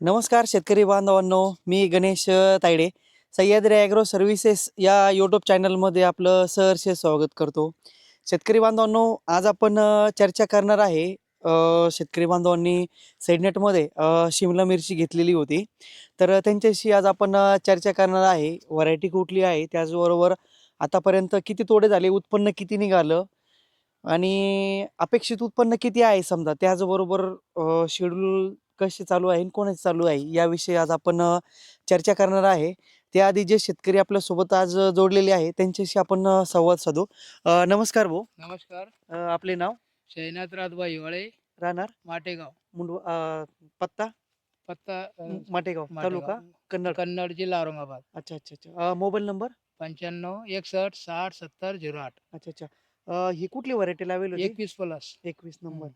नमस्कार शेतकरी बांधवांनो. मी गणेश तायडे. सह्याद्री ॲग्रो सर्व्हिसेस या यूट्यूब चॅनलमध्ये आपलं सहर्ष स्वागत करतो. शेतकरी बांधवांनो आज आपण चर्चा करणार आहे शेतकरी बांधवांनी सेडनेटमध्ये शिमला मिरची घेतलेली होती. तर त्यांच्याशी आज आपण चर्चा करणार आहे. व्हरायटी कुठली आहे त्याचबरोबर आतापर्यंत किती तोडे झाले उत्पन्न किती निघालं आणि अपेक्षित उत्पन्न किती आहे समजा त्याचबरोबर शेड्यूल कसे चालू आहे आणि कोणाचे चालू आहे याविषयी आज आपण चर्चा करणार आहे. त्याआधी जे शेतकरी आपल्यासोबत आज जोडलेले आहे त्यांच्याशी आपण संवाद साधू. नमस्कार भाऊ. नमस्कार. आपले नाव? शैनाथ राजभाई हिवाळे. राहणार? माटेगाव. मुंड पत्ता? पत्ता माटेगाव. तालुका? कन्नड. कन्नड जिल्हा औरंगाबाद. अच्छा अच्छा अच्छा. Mobile number? पंच्याण्णव एकसष्ट साठ सत्तर झिरो आठ. अच्छा अच्छा. ही कुठली व्हरायटी लावेल एकवीस प्लस. एकवीस नंबर.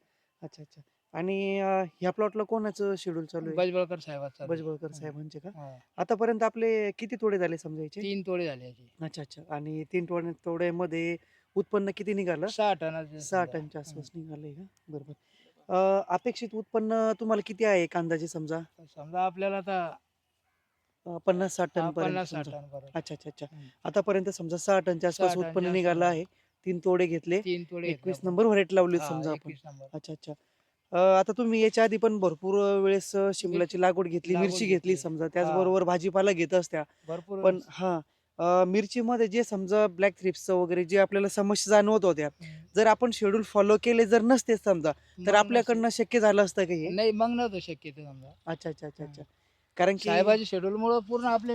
अच्छा अच्छा. आणि अ, ह्या प्लॉटला कोणाचं शेड्यूल चालू आहे बजबळकर साहेबाचा बजबळकर. साहेबांचे का हा. आतापर्यंत आपले किती तोडे झाले समजायचे तीन तोडे झाले याचे अच्छा अच्छा आणि तीन तोडे तोड्यामध्ये उत्पन्न किती निघालं सहा टनाचे सहा. टनच्या आसपास निघालंय का बरोबर अं, अपेक्षित उत्पन्न तुम्हाला किती आहे एक अंदाजे समजा. समजा आपल्याला आता अं, पन्नास साठ टन पर्यंत पन्नास साठ समजा. टन पर्यंत. अच्छा अच्छा अच्छा. आतापर्यंत समजा सहा टनच्या आसपास सहा टनच्या उत्पन्न निघालं आसपास. आहे तीन तोडे घेतले तीन तोडे एकवीस घेतले नंबर व्हरायटी लावली. समजा आपण 21 नंबर अच्छा अच्छा अं, आता तुम्ही याच्या आधी पण भरपूर वेळेस शिमलाची लागवड घेतली लागवड मिरची घेतली. घेतली. समजा. त्याचबरोबर भाजीपाला घेत असत्या. भरपूर पण हा अं, मिरचीमध्ये जे समजा ब्लॅक थ्रिप्सचं वगैरे जे आपल्याला समस्या जाणवत होत्या. जर आपण शेड्यूल फॉलो केले जर नसते समजा तर मग आपल्याकडनं शक्य झालं असतं का हे? नसतं- नाही मग नव्हतं शक्य ते समजा. अच्छा अच्छा अच्छा. अच्छा. कारण की साहेबाच्या शेड्यूल मुळे पूर्ण आपले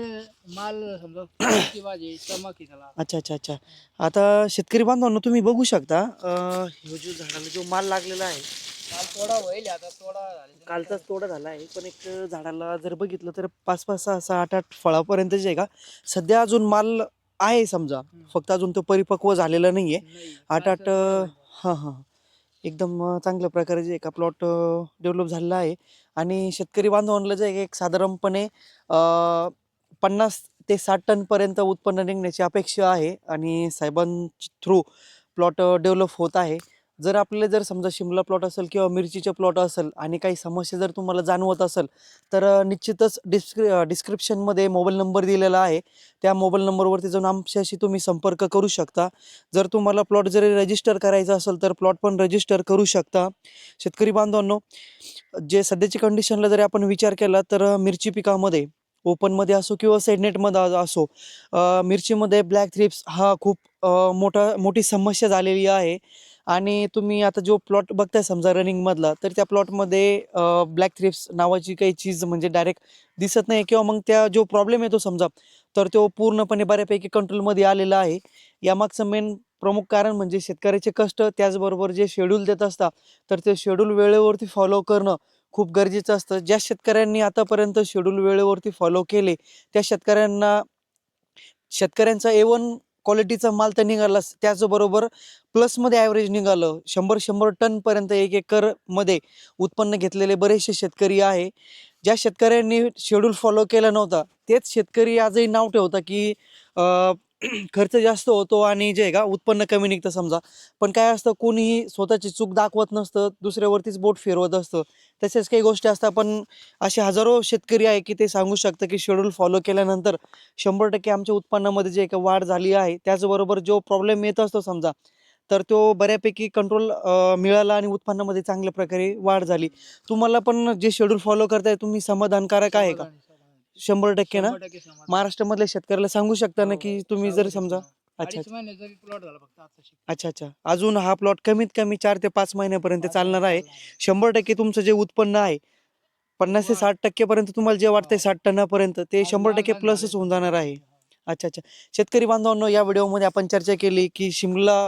माल समजा फुलाची भाजी चमक आहे त्याला अच्छा अच्छा अच्छा. आता शेतकरी बांधवांनो तुम्ही बघू शकता अं, ह्यो जो झाडाला जो माल लागलेला आहे काल तोडा होईल आता तोडा झाले कालचाच तोडा झाला आहे पण एक झाडाला जर बघितलं तर पाच पाच सहा सहा आठ आठ फळापर्यंत जे आहे का? सध्या अजून माल आहे समजा. फक्त अजून तो परिपक्व झालेला नाही, आठ कालचा आठ होईल. हां हां. एकदम चांगल्या प्रकारे जे एका प्लॉट डेव्हलप झालेला आहे. आणि शेतकरी बांधवांना जे आहे एक साधारणपणे पन्नास ते साठ टनपर्यंत उत्पन्न निघण्याची अपेक्षा आहे. आणि साहेबांच्या थ्रू प्लॉट डेव्हलप होत आहे. जर आपल्याला जर समजा शिमला प्लॉट असेल किंवा मिरचीचे प्लॉट असेल आणि काही समस्या जर तुम्हाला जाणवत असेल तर निश्चितच डिस्क्रि डिस्क्रिप्शनमध्ये मोबाईल नंबर दिलेला आहे. त्या मोबाईल नंबरवरती जाऊन आमच्याशी तुम्ही संपर्क करू शकता. जर तुम्हाला प्लॉट जरी रजिस्टर करायचा असेल तर प्लॉट पण रजिस्टर करू शकता. शेतकरी बांधवांनो जे सध्याची कंडिशनला जरी आपण विचार केला तर मिरची पिकामध्ये ओपनमध्ये असो किंवा सेडनेटमध्ये असो मिरचीमध्ये ब्लॅक थ्रिप्स हा खूप मोठा मोठी समस्या झालेली आहे. आणि तुम्ही आता जो प्लॉट बघताय समजा रनिंगमधला तर त्या प्लॉटमध्ये ब्लॅक थ्रिप्स नावाची काही चीज म्हणजे डायरेक्ट दिसत नाही किंवा मग त्या जो प्रॉब्लेम येतो समजा तर तो पूर्णपणे बऱ्यापैकी कंट्रोलमध्ये आलेला आहे. यामागचं मेन प्रमुख कारण म्हणजे शेतकऱ्याचे कष्ट त्याचबरोबर जे शेड्यूल देत असतात तर ते शेड्यूल वेळेवरती फॉलो करणं खूप गरजेचं असतं. ज्या शेतकऱ्यांनी आतापर्यंत शेड्यूल वेळेवरती फॉलो केले त्या शेतकऱ्यांना शेतकऱ्यांचा एवन क्वालिटीचा माल तर निघालाच त्याचबरोबर प्लसमध्ये ॲव्हरेज निघालं. शंभर शंभर टनपर्यंत एक एकरमध्ये उत्पन्न घेतलेले बरेचसे शेतकरी आहे. ज्या शेतकऱ्यांनी शेड्यूल फॉलो केला नव्हता तेच शेतकरी आजही नाव ठेवता की खर्च जास्त होतो आणि जे आहे का उत्पन्न कमी निघतं समजा. पण काय असतं कोणीही स्वतःची चूक दाखवत नसतं दुसऱ्यावरतीच बोट फिरवत असतं. तसेच काही गोष्टी असतात पण असे हजारो शेतकरी आहे की ते सांगू शकतं की शेड्यूल फॉलो केल्यानंतर शंभर टक्के आमच्या उत्पन्नामध्ये जे काही वाढ झाली आहे त्याचबरोबर जो प्रॉब्लेम येत असतो समजा तर तो बऱ्यापैकी कंट्रोल मिळाला आणि उत्पन्नामध्ये चांगल्या प्रकारे वाढ झाली. तुम्हाला पण जे शेड्यूल फॉलो करताय तुम्ही समाधानकारक आहे का? शंभर टक्के ना. महाराष्ट्रामधल्या शेतकऱ्याला सांगू शकता ना की तुम्ही जर समजा. अच्छा अच्छा अच्छा अजून हा प्लॉट कमीत कमी चार ते पाच महिन्यापर्यंत चालणार आहे. शंभर टक्के तुमचं जे उत्पन्न आहे पन्नास ते. साठ टक्केपर्यंत तुम्हाला जे वाटतंय. साठ टनापर्यंत ते शंभर टक्के प्लसच होऊन. जाणार आहे अच्छा अच्छा शेतकरी बांधवांनो या व्हिडिओमध्ये आपण चर्चा केली की शिमला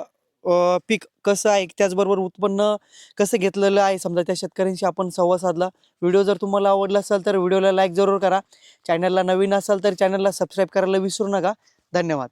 पीक कसं आहे त्याचबरोबर उत्पन्न कसं घेतलेलं आहे समजा त्या शेतकऱ्यांशी आपण संवाद साधला. व्हिडिओ जर तुम्हाला आवडला असेल तर व्हिडिओला लाईक जरूर करा. चॅनलला नवीन असाल तर चॅनलला सबस्क्राईब करायला विसरू नका. धन्यवाद.